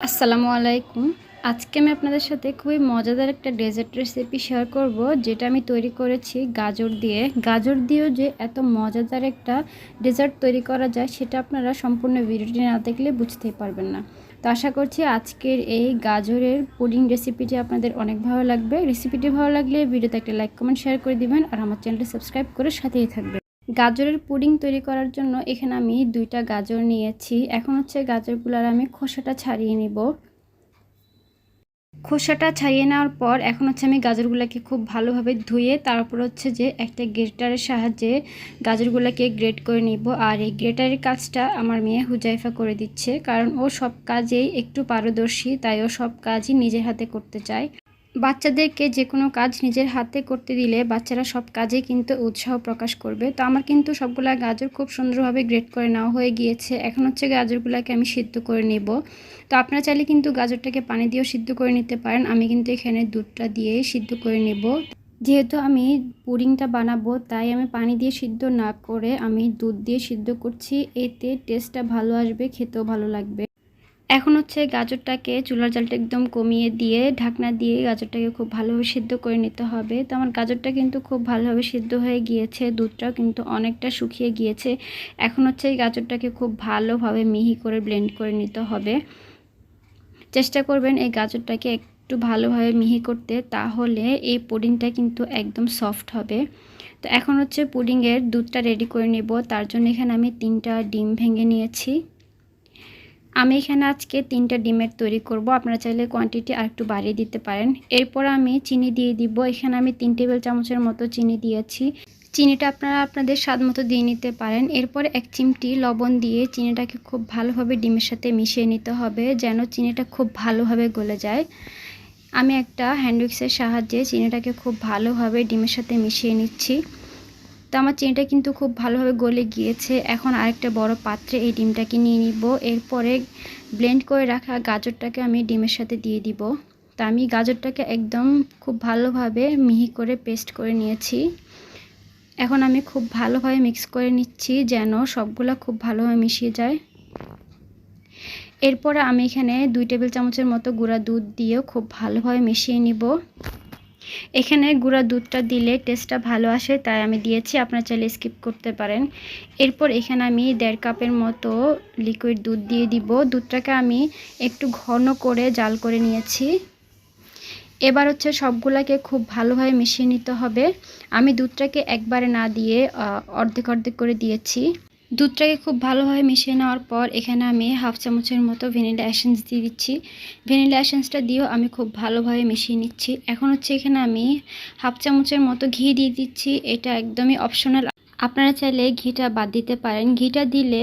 আসসালামু আলাইকুম। আজকে আমি আপনাদের সাথে খুবই মজাদার একটা ডেজার্ট রেসিপি শেয়ার করব, যেটা আমি তৈরি করেছি গাজর দিয়ে। গাজর দিয়েও যে এত মজাদার একটা ডেজার্ট তৈরি করা যায়, সেটা আপনারা সম্পূর্ণ ভিডিওটি না দেখলে বুঝতেই পারবেন না। তো আশা করছি আজকের এই গাজরের পুডিং রেসিপিটি আপনাদের অনেক ভালো লাগবে। রেসিপিটি ভালো লাগলে ভিডিওতে একটা লাইক কমেন্ট শেয়ার করে দিবেন, আর আমার চ্যানেলটি সাবস্ক্রাইব করে সাথেই থাকবেন। গাজরের পুডিং তৈরি করার জন্য এখানে আমি দুইটা গাজর নিয়েছি। এখন হচ্ছে গাজরগুলোর আমি খোসাটা ছাড়িয়ে নিব। খোসাটা ছাড়িয়ে নেওয়ার পর এখন হচ্ছে আমি গাজরগুলোকে খুব ভালোভাবে ধুয়ে, তারপর হচ্ছে যে একটা গ্রেটারের সাহায্যে গাজরগুলোকে গ্রেট করে নিব। আর এই গ্রেটারের কাজটা আমার মেয়ে হুজাইফা করে দিচ্ছে, কারণ ও সব কাজেই একটু পারদর্শী, তাই ও সব কাজই নিজের হাতে করতে চায়। বাচ্চাদেরকে যে কোনো কাজ নিজের হাতে করতে দিলে বাচ্চারা সব কাজে কিন্তু উৎসাহ প্রকাশ করবে। তো আমার কিন্তু সবগুলা গাজর খুব সুন্দরভাবে গ্রেট করে নেওয়া হয়ে গিয়েছে। এখন হচ্ছে গাজরগুলোকে আমি সিদ্ধ করে নেব। তো আপনারা চাইলে কিন্তু গাজরটাকে পানি দিয়েও সিদ্ধ করে নিতে পারেন। আমি কিন্তু এখানে দুধটা দিয়ে সিদ্ধ করে নেব। যেহেতু আমি পুডিংটা বানাবো, তাই আমি পানি দিয়ে সিদ্ধ না করে আমি দুধ দিয়ে সিদ্ধ করছি। এতে টেস্টটা ভালো আসবে, খেতেও ভালো লাগবে। এখন হচ্ছে গাজরটাকে চুলার জালটা একদম কমিয়ে দিয়ে ঢাকনা দিয়ে গাজরটাকে খুব ভালোভাবে সিদ্ধ করে নিতে হবে। তো আমার গাজরটা কিন্তু খুব ভালোভাবে সিদ্ধ হয়ে গিয়েছে, দুধটাও কিন্তু অনেকটা শুকিয়ে গিয়েছে। এখন হচ্ছে এই গাজরটাকে খুব ভালোভাবে মিহি করে ব্লেন্ড করে নিতে হবে। চেষ্টা করবেন এই গাজরটাকে একটু ভালোভাবে মিহি করতে, তাহলে এই পুডিংটা কিন্তু একদম সফট হবে। তো এখন হচ্ছে পুডিংয়ের দুধটা রেডি করে নেব। তার জন্য এখানে আমি তিনটা ডিম ভেঙে নিয়েছি। আমি এখানে আজকে তিনটা ডিমের তৈরি করব। আপনারা চাইলে কোয়ান্টিটি আর একটু বাড়িয়ে দিতে পারেন। এরপর আমি চিনি দিয়ে দিব। এখানে আমি তিন টেবিল চামচের মতো চিনি দিয়েছি। চিনিটা আপনারা আপনাদের স্বাদ মতো দিয়ে নিতে পারেন। এরপর এক চিমটি লবণ দিয়ে চিনিটাকে খুব ভালোভাবে ডিমের সাথে মিশিয়ে নিতে হবে, যেন চিনিটা খুব ভালোভাবে গলে যায়। আমি একটা হ্যান্ডউইক্সের সাহায্যে চিনিটাকে খুব ভালোভাবে ডিমের সাথে মিশিয়ে নিচ্ছি। তো আমার চিনিটা কিন্তু খুব ভালোভাবে গলে গিয়েছে। এখন আরেকটা বড় পাত্রে এই ডিমটাকে নিয়ে নিব। এরপরে ব্লেন্ড করে রাখা গাজরটাকে আমি ডিমের সাথে দিয়ে দিব। তা আমি গাজরটাকে একদম খুব ভালোভাবে মিহি করে পেস্ট করে নিয়েছি। এখন আমি খুব ভালোভাবে মিক্স করে নিচ্ছি যেন সবগুলো খুব ভালোভাবে মিশিয়ে যায়। এরপরে আমি এখানে দুই টেবিল চামচের মতো গুঁড়া দুধ দিয়েও খুব ভালোভাবে মিশিয়ে নিব। এখানে গুঁড়া দুধটা দিলে টেস্টটা ভালো আসে, তাই আমি দিয়েছি। আপনারা চাইলে স্কিপ করতে পারেন। এরপর এখানে আমি দেড় কাপের মতো লিকুইড দুধ দিয়ে দিব। দুধটাকে আমি একটু ঘন করে জাল করে নিয়েছি। এবার হচ্ছে সবগুলাকে খুব ভালোভাবে মিশিয়ে নিতে হবে। আমি দুধটাকে একবারে না দিয়ে অর্ধেক অর্ধেক করে দিয়েছি। দুধটাকে খুব ভালোভাবে মিশিয়ে নেওয়ার পর এখানে আমি হাফ চামচের মতো ভ্যানিলা অ্যাসেন্স দিয়ে দিচ্ছি। ভ্যানিলা অ্যাসেন্সটা দিয়েও আমি খুব ভালোভাবে মিশিয়ে নিচ্ছি। এখন হচ্ছে এখানে আমি হাফ চামচের মতো ঘি দিয়ে দিচ্ছি। এটা একদমই অপশনাল আপনারা চাইলে ঘিটা বাদ দিতে পারেন। ঘিটা দিলে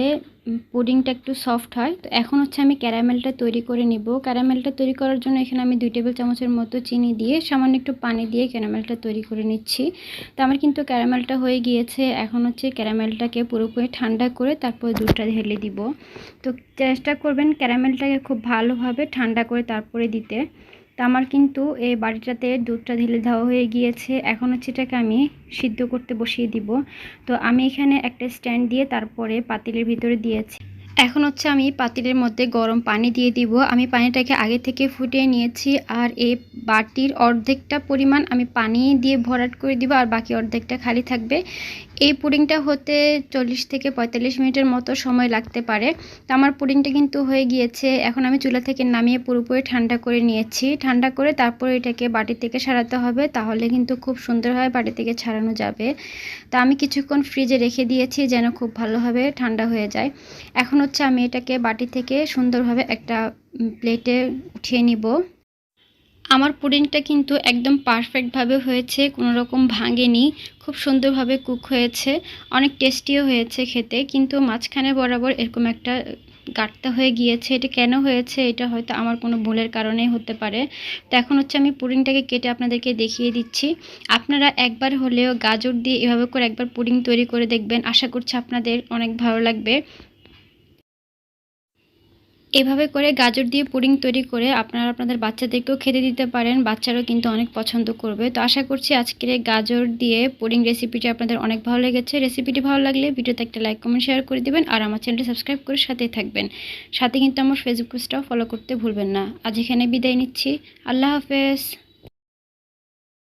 পুডিংটা একটু সফট হয়। তো এখন হচ্ছে আমি ক্যারামেলটা তৈরি করে নিব। ক্যারামেলটা তৈরি করার জন্য এখানে আমি দুই টেবিল চামচের মতো চিনি দিয়ে সামান্য একটু পানি দিয়ে ক্যারামেলটা তৈরি করে নিচ্ছি। তো আমার কিন্তু ক্যারামেলটা হয়ে গিয়েছে। এখন হচ্ছে ক্যারামেলটাকে পুরোপুরি ঠান্ডা করে তারপর দুধটা ঢেলে দিব। তো চেষ্টা করবেন ক্যারামেলটাকে খুব ভালোভাবে ঠান্ডা করে তারপরে দিতে। তো আমার কিন্তু এই বাড়িটাতে দুধটা ঢেলে দেওয়া হয়ে গিয়েছে। এখন হচ্ছে এটাকে আমি সিদ্ধ করতে বসিয়ে দিব। তো আমি এখানে একটা স্ট্যান্ড দিয়ে তারপরে পাতিলের ভিতরে দিয়েছি। এখন হচ্ছে আমি পাতিলের মধ্যে গরম পানি দিয়ে দিব। আমি পানিটাকে আগে থেকে ফুটিয়ে নিয়েছি আর এই বাটির অর্ধেকটা পরিমাণ আমি পানি দিয়ে ভরাট করে দিব আর বাকি অর্ধেকটা খালি থাকবে। এই পুডিংটা হতে চল্লিশ থেকে পঁয়তাল্লিশ মিনিটের মতো সময় লাগতে পারে। তো আমার পুডিংটা কিন্তু হয়ে গিয়েছে। এখন আমি চুলা থেকে নামিয়ে পুরোপুরি ঠান্ডা করে নিয়েছি। ঠান্ডা করে তারপর এটাকে বাটি থেকে সারাতে হবে। তাহলে কিন্তু খুব সুন্দরভাবে বাটি থেকে ছাড়ানো যাবে। তা আমি কিছুক্ষণ ফ্রিজে রেখে দিয়েছি যেন খুব ভালোভাবে ঠান্ডা হয়ে যায়। এখন হচ্ছে আমি এটাকে বাটি থেকে সুন্দরভাবে একটা প্লেটে উঠিয়ে নিব। আমার পুডিংটা কিন্তু একদম পারফেক্টভাবে হয়েছে কোনো রকম ভাঙেনি, খুব সুন্দরভাবে কুক হয়েছে, অনেক টেস্টিও হয়েছে খেতে, কিন্তু মাঝখানে বরাবর এরকম একটা গাটতে হয়ে গিয়েছে, এটা কেন হয়েছে, এটা হয়তো আমার কোনো ভুলের কারণেই হতে পারে। তো এখন হচ্ছে আমি পুডিংটাকে কেটে আপনাদেরকে দেখিয়ে দিচ্ছি। আপনারা একবার হলেও গাজর দিয়ে এভাবে করে একবার পুডিং তৈরি করে দেখবেন, আশা করছি আপনাদের অনেক ভালো লাগবে। এভাবে করে গাজর দিয়ে পুডিং তৈরি করে আপনারা আপনাদের বাচ্চাদেরকেও খেতে দিতে পারেন। বাচ্চারাও কিন্তু অনেক পছন্দ করবে। তো আশা করছি আজকের গাজর দিয়ে পুডিং রেসিপিটি আপনাদের অনেক ভালো লেগেছে। রেসিপিটি ভালো লাগলে ভিডিওতে একটা লাইক কমেন্ট শেয়ার করে দেবেন আর আমার চ্যানেলটি সাবস্ক্রাইব করে সাথেই থাকবেন। সাথে কিন্তু আমার ফেসবুক পেজটাও ফলো করতে ভুলবেন না। আজ এখানে বিদায় নিচ্ছি। আল্লাহ হাফেজ।